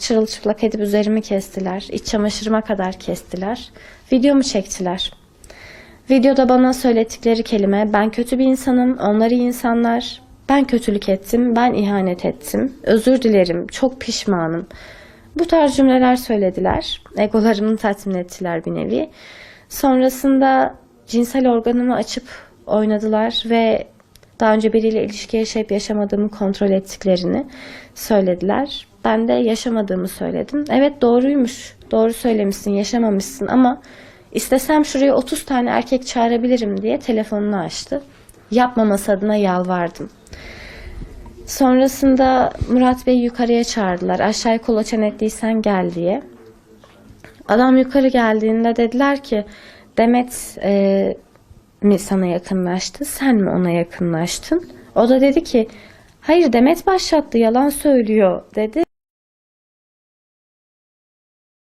çırılçıplak edip üzerimi kestiler. İç çamaşırıma kadar kestiler. Videomu çektiler. Videoda bana söylettikleri kelime ben kötü bir insanım, onlar iyi insanlar. Ben kötülük ettim, ben ihanet ettim. Özür dilerim, çok pişmanım. Bu tarz cümleler söylediler. Egolarımı tatmin ettiler bir nevi. Sonrasında cinsel organımı açıp oynadılar ve daha önce biriyle ilişki yaşayıp yaşamadığımı kontrol ettiklerini söylediler. Ben de yaşamadığımı söyledim. Evet doğruymuş. Doğru söylemişsin, yaşamamışsın ama istesem şuraya 30 tane erkek çağırabilirim diye telefonunu açtı. Yapmaması adına yalvardım. Sonrasında Murat Bey yukarıya çağırdılar. Aşağıya kolaçan ettiysen gel diye. Adam yukarı geldiğinde dediler ki Demet e, mi sana yakınlaştı, sen mi ona yakınlaştın? O da dedi ki hayır Demet başlattı, yalan söylüyor dedi.